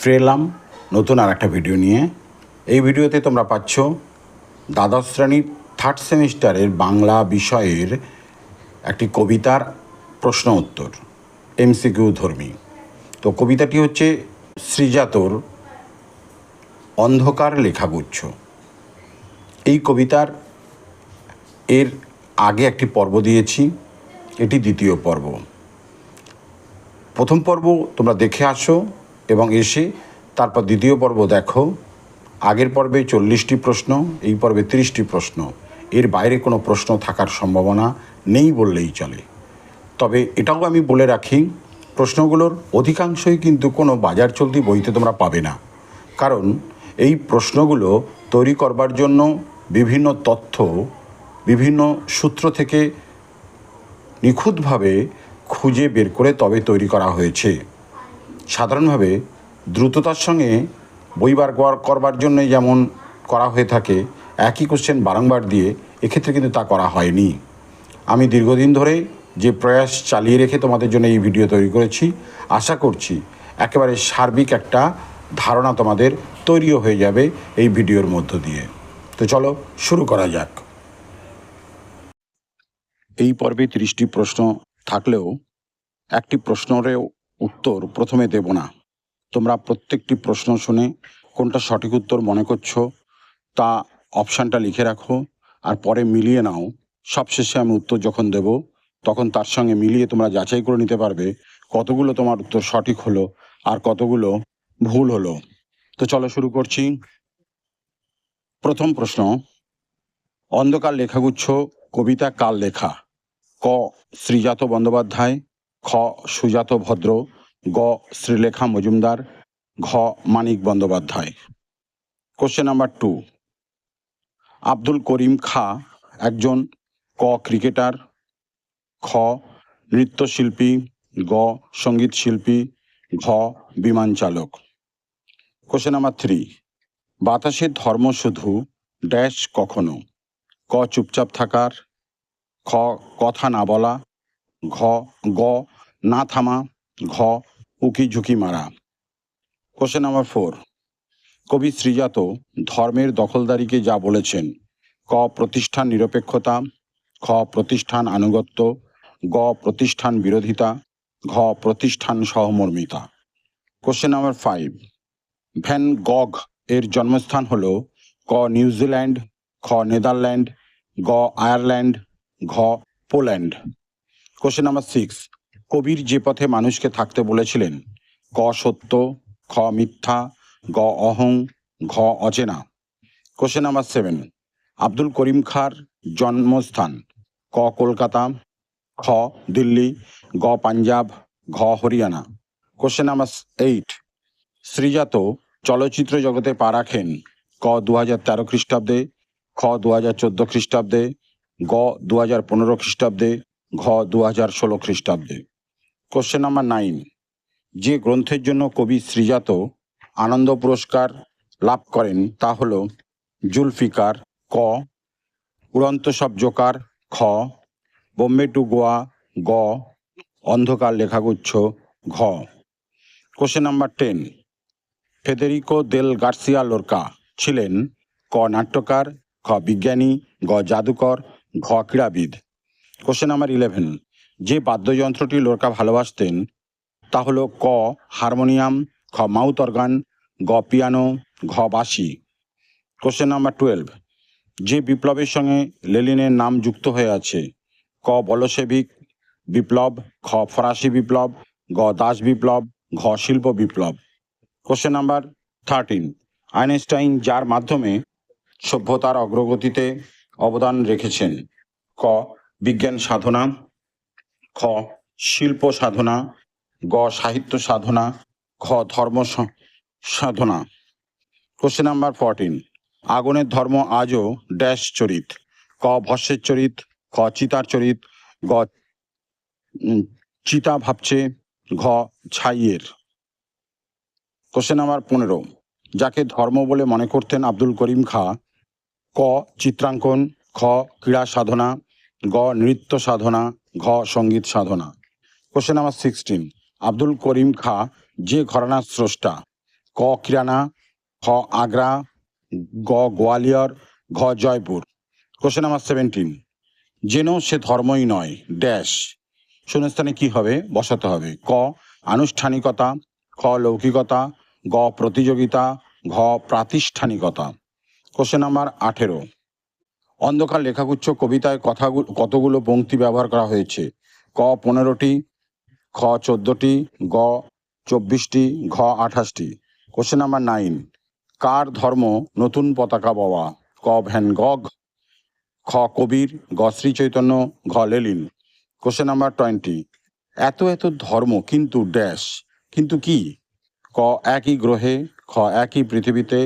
ফিরে এলাম নতুন আর একটা ভিডিও নিয়ে। এই ভিডিওতে তোমরা পাচ্ছ দ্বাদশ শ্রেণির থার্ড সেমিস্টারের বাংলা বিষয়ের একটি কবিতার প্রশ্ন উত্তর, এমসিকিউ ধর্মী। তো কবিতাটি হচ্ছে শ্রীজাতর অন্ধকার লেখাগুচ্ছ। এই কবিতার এর আগে একটি পর্ব দিয়েছি, এটি দ্বিতীয় পর্ব। প্রথম পর্ব তোমরা দেখে আসো এবং এসে তারপর দ্বিতীয় পর্ব দেখো। আগের পর্বে চল্লিশটি প্রশ্ন, এই পর্বে তিরিশটি প্রশ্ন। এর বাইরে কোনো প্রশ্ন থাকার সম্ভাবনা নেই বললেই চলে। তবে এটাও আমি বলে রাখি, প্রশ্নগুলোর অধিকাংশই কিন্তু কোনো বাজার চলতি বইতে তোমরা পাবে না। কারণ এই প্রশ্নগুলো তৈরি করবার জন্য বিভিন্ন তথ্য, বিভিন্ন সূত্র থেকে নিখুঁতভাবে খুঁজে বের করে তবে তৈরি করা হয়েছে। সাধারণভাবে দ্রুততার সঙ্গে বই বার কর- করবার জন্যই যেমন করা হয়ে থাকে, একই কোশ্চেন বারংবার দিয়ে এক্ষেত্রে কিন্তু তা করা হয়নি। আমি দীর্ঘদিন ধরে যে প্রয়াস চালিয়ে রেখে তোমাদের জন্য এই ভিডিও তৈরি করেছি, আশা করছি একেবারে সার্বিক একটা ধারণা তোমাদের তৈরিও হয়ে যাবে এই ভিডিওর মধ্য দিয়ে। তো চলো শুরু করা যাক। এই পর্বে তিরিশটি প্রশ্ন থাকলেও একটি প্রশ্নের উত্তর প্রথমে দেব না। তোমরা প্রত্যেকটি প্রশ্ন শুনে কোনটা সঠিক উত্তর মনে করছ, তা অপশানটা লিখে রাখো আর পরে মিলিয়ে নাও। সবশেষে আমি উত্তর যখন দেব, তখন তার সঙ্গে মিলিয়ে তোমরা যাচাই করে নিতে পারবে কতগুলো তোমার উত্তর সঠিক হলো আর কতগুলো ভুল হলো। তো চলো শুরু করছি। প্রথম প্রশ্ন, অন্ধকার লেখাগুচ্ছ, কবিতা কাল লেখা? ক, শ্রীজাত বন্দ্যোপাধ্যায় খ সুজাত ভদ্র, গ শ্রীলেখা মজুমদার, ঘ Manik Bandyopadhyay. Question number two Abdul Karim Khan একজন ক ক্রিকেটার, খ নৃত্যশিল্পী, গ সংগীত শিল্পী, ঘ বিমান চালক। কোশ্চেন নাম্বার থ্রি বাতাসের ধর্ম শুধু ড্যাশ কখনো? ক চুপচাপ থাকার, খ কথা না বলা, ঘ গ না থামা, ঘ, উকি ঝুঁকি মারা। কোশ্চেন নাম্বার ফোর কবি শ্রীজাত ধর্মের দখলদারিকে যা বলেছেন, ক, প্রতিষ্ঠান নিরপেক্ষতা, খ, প্রতিষ্ঠান আনুগত্য, গ, প্রতিষ্ঠান বিরোধিতা, ঘ, প্রতিষ্ঠান সহমর্মিতা। Question number five Van Gogh এর জন্মস্থান হল ক নিউজিল্যান্ড খ, নেদারল্যান্ড, গ, আয়ারল্যান্ড, ঘ, Poland. Question number six Kabir যে পথে মানুষকে থাকতে বলেছিলেন, ক সত্য, খ মিথ্যা, গ অহং, ঘ অচেনা। Question number seven Abdul Karim খার জন্মস্থান, ক কলকাতা, খ দিল্লি, গ পাঞ্জাব, ঘ Haryana. Question number eight Srijato চলচ্চিত্র জগতে পা রাখেন, ক দু হাজার তেরো খ্রিস্টাব্দে, খ দু হাজার চোদ্দ খ্রিস্টাব্দে, গ দু হাজার পনেরো খ্রিস্টাব্দে, ঘ দু হাজার ষোলো খ্রিস্টাব্দে। কোশ্চেন নাম্বার নাইন যে গ্রন্থের জন্য কবি শ্রীজাত আনন্দ পুরস্কার লাভ করেন, তা হল জুলফিকার, ক, উড়ন্ত সব জোকার, খ, বোম্বে টু গোয়া, গ, অন্ধকার লেখাগুচ্ছ, ঘ। Question number ten Federico del Garcia Lorca ছিলেন ক নাট্যকার, খ বিজ্ঞানী, গ জাদুকর, ঘ ক্রীড়াবিদ। কোশ্চেন নাম্বার ইলেভেন যে বাদ্যযন্ত্রটি লোরকা ভালোবাসতেন, তা হলো ক, হারমোনিয়াম খ মাউথ অর্গান গ পিয়ানো, ঘ, বাঁশি। কোশ্চেন নাম্বার টুয়েলভ যে বিপ্লবের সঙ্গে লেলিনের নাম যুক্ত হয়ে আছে, ক, বলসেবিক বিপ্লব, খ, ফরাসি বিপ্লব, গ, দাস বিপ্লব, ঘ, শিল্প বিপ্লব। কোশ্চেন নাম্বার থার্টিন আইনস্টাইন যার মাধ্যমে সভ্যতার অগ্রগতিতে অবদান রেখেছেন, ক, বিজ্ঞান সাধনা খ, শিল্প সাধনা, গ, সাহিত্য সাধনা খ ধর্ম সাধনা। কোশ্চেন নাম্বার ফোরটিন আগুনের ধর্ম আজও ড্যাশ চরিত। ক, ভস্যের চরিত, খ, চিতার চরিত, গ চিতা ভাবছে, ঘ, ছাইয়ের। কোশ্চেন নাম্বার পনেরো। যাকে ধর্ম বলে মনে করতেন আব্দুল করিম খা, ক, চিত্রাঙ্কন, খ, ক্রীড়া সাধনা গ, নৃত্য সাধনা, ঘ, সংগীত সাধনা। Question number sixteen Abdul Karim Khan, যে ঘরানার স্রষ্টা। ক, কিরানা, খ, আগ্রা, গ, গোয়ালিয়র, ঘ, জয়পুর। কোশ্চেন নাম্বার সেভেন্টিন যেন সে ধর্মই নয় ড্যাশ শূন্যস্থানে কি হবে? বসাতে হবে। ক, আনুষ্ঠানিকতা, খ, লৌকিকতা, গ, প্রতিযোগিতা, ঘ, প্রাতিষ্ঠানিকতা। কোশ্চেন নাম্বার আঠেরো. অন্ধকার লেখাগুচ্ছ কবিতায় কথাগুলো কতগুলো পংক্তি ব্যবহার করা হয়েছে? ক পনেরোটি, খ চোদ্দটি, গ চব্বিশটি, ঘ আঠাশটি। কোশ্চেন নাম্বার নাইন কার ধর্ম নতুন পতাকা বাবা ক ভ্যান গগ, খ কবির, গ শ্রী চৈতন্য, ঘ লেলিন। কোশ্চেন নাম্বার টোয়েন্টি এত এত ধর্ম কিন্তু ড্যাশ কিন্তু কি? ক একই গ্রহে, খ একই পৃথিবীতে,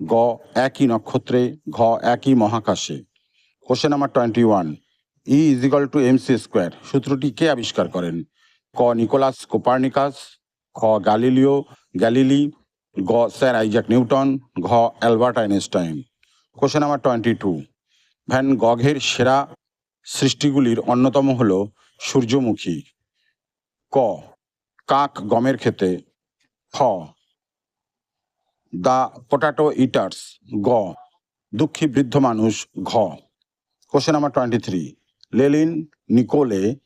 গ একই নক্ষত্রে, ঘ একই মহাকাশে। Question number twenty one E equal to M C square সূত্রটি কে আবিষ্কার করেন? ক নিকোলাস কোপার্নিকাস, খ গ্যালিলিও, গ্যালিলি, গ স্যার আইজাক নিউটন, ঘ Albert Einstein. Question number twenty two Van গঘের সেরা সৃষ্টিগুলির অন্যতম হল সূর্যমুখী। ক কাক গমের ক্ষেতে। খ দ্য পোটাটো ইটার্স। গ দুঃখী বৃদ্ধ মানুষ। ঘ question number twenty three Lenin Nikolai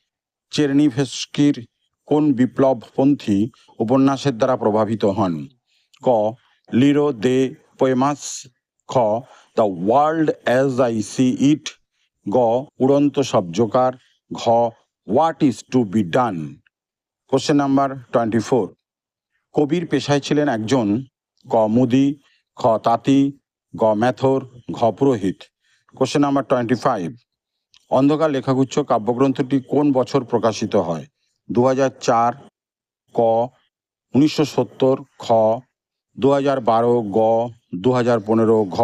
চেরনিভেস্কির কোন বিপ্লবপন্থী উপন্যাসের দ্বারা প্রভাবিত হন? ক. লিরো দে পোয়েমাস। খ. The world as I see it. গ. উড়ন্ত সব জোকার। ঘ. What is to be done? Question number twenty four Kabir পেশায় ছিলেন একজন ক মুদি, খ তাঁতি, গ ম্যাথর, ঘ পুরোহিত। কোশ্চেন নাম্বার টোয়েন্টি ফাইভ অন্ধকার লেখাগুচ্ছ কাব্যগ্রন্থটি কোন বছর প্রকাশিত হয়? দু হাজার চার, ক, উনিশশো সত্তর, খ দু হাজার বারো, গ দু হাজার পনেরো, ঘ।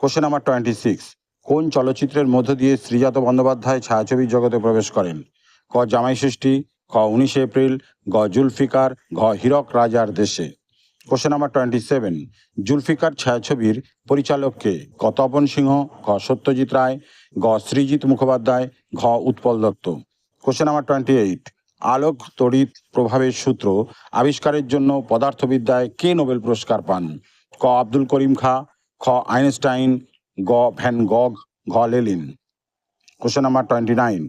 কোশ্চেন নাম্বার টোয়েন্টি সিক্স কোন চলচ্চিত্রের মধ্য দিয়ে শ্রীজাত বন্দ্যোপাধ্যায় ছায়াছবির জগতে প্রবেশ করেন? ক, জামাই ষষ্ঠী, খ, উনিশে এপ্রিল, গ, জুলফিকার, ঘ, Hirak Rajar Deshe. Question number twenty seven Zulfiqar ছায়াছবির পরিচালককে ক তপন সিংহ ঘ সত্যজিৎ রায়, গ শ্রীজিৎ মুখোপাধ্যায়, ঘ Utpal Dutt. Question number twenty eight আলোক তড়িৎ প্রভাবের সূত্র আবিষ্কারের জন্য পদার্থবিদ্যায় কে নোবেল পুরস্কার পান? ক আব্দুল করিম খা, খ আইনস্টাইন, গ ভ্যান গগ, ঘ Lenin. Question number twenty nine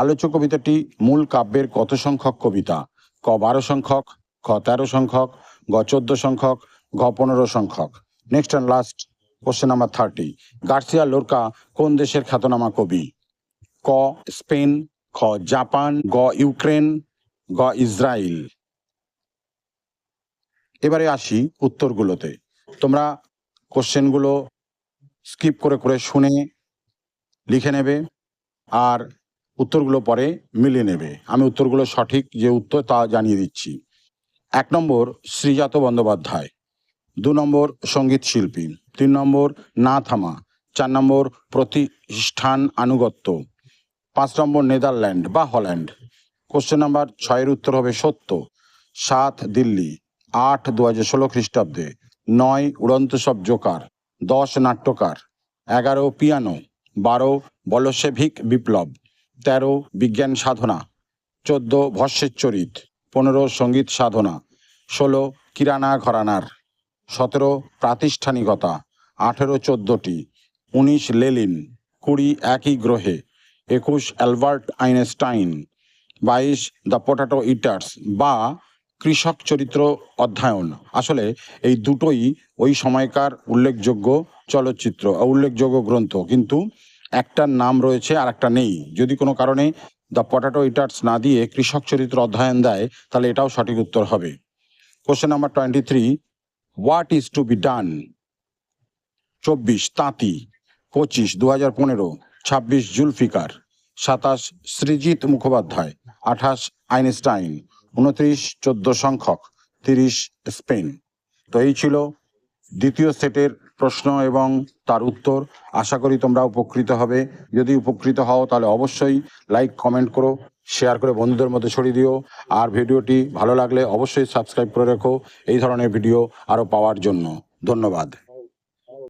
আলোচ্য কবিতাটি মূল কাব্যের কত সংখ্যক কবিতা? ক বারো সংখ্যক, খ তেরো সংখ্যক গ চোদ্দ সংখ্যক ঘ পনেরো সংখ্যক। Next and last question number thirty Garcia Lorca কোন দেশের খ্যাতনামা কবি? ক, স্পেন, খ, জাপান, গ, ইউক্রেন, গ ইসরায়েল এবারে আসি উত্তরগুলোতে। তোমরা কোশ্চেনগুলো স্কিপ করে করে শুনে লিখে নেবে আর উত্তরগুলো পরে মিলিয়ে নেবে। আমি উত্তরগুলো সঠিক যে উত্তর তা জানিয়ে দিচ্ছি। এক নম্বর শ্রীজাত বন্দ্যোপাধ্যায়, দু নম্বর সংগীত শিল্পী, তিন নম্বর না থামা, চার নম্বর প্রতিষ্ঠান আনুগত্য, পাঁচ নম্বর নেদারল্যান্ড বা হল্যান্ড। কোশ্চেন নাম্বার ছয়ের উত্তর হবে সত্য। সাত দিল্লি, আট দু হাজার ষোলো খ্রিস্টাব্দে, নয় উড়ন্ত সব জোকার, দশ নাট্যকার, এগারো পিয়ানো, বারো বলসেভিক বিপ্লব, তেরো বিজ্ঞান সাধনা, চোদ্দ ভস্যের চরিত। পনেরো সংগীত সাধনা, ষোলো কিরানা ঘরানার, সতেরো প্রাতিষ্ঠানিকতা, আঠেরো চোদ্দটি, উনিশ লেলিন, কুড়ি একই গ্রহে, একুশ অ্যালবার্ট আইনস্টাইন, বাইশ দ্য পোটাটো ইটার্স বা কৃষক চরিত্র অধ্যয়ন। আসলে এই দুটোই ওই সময়কার উল্লেখযোগ্য চলচ্চিত্র, উল্লেখযোগ্য গ্রন্থ। কিন্তু একটার নাম রয়েছে আর একটা নেই। যদি কোনো কারণে দ্য পটাটো ইটার্স না দিয়ে কৃষক চরিত্র অধ্যয়ন দেয়, তাহলে এটাও সঠিক উত্তর হবে। Question number twenty three what is to be done চব্বিশ, তাঁতি। পঁচিশ দু হাজার পনেরো। ছাব্বিশ, জুলফিকার। সাতাশ, সৃজিত মুখোপাধ্যায়। আঠাশ, আইনস্টাইন। উনত্রিশ, চোদ্দ সংখ্যক। তিরিশ, স্পেন। তো এই ছিল দ্বিতীয় সেটের প্রশ্ন এবং তার উত্তর। আশা করি তোমরা উপকৃত হবে। যদি উপকৃত হও, তাহলে অবশ্যই লাইক, কমেন্ট করো, শেয়ার করে বন্ধুদের মধ্যে ছড়িয়ে দিও। আর ভিডিওটি ভালো লাগলে অবশ্যই সাবস্ক্রাইব করে রেখো। এই ধরনের ভিডিও আরও পাওয়ার জন্য। ধন্যবাদ।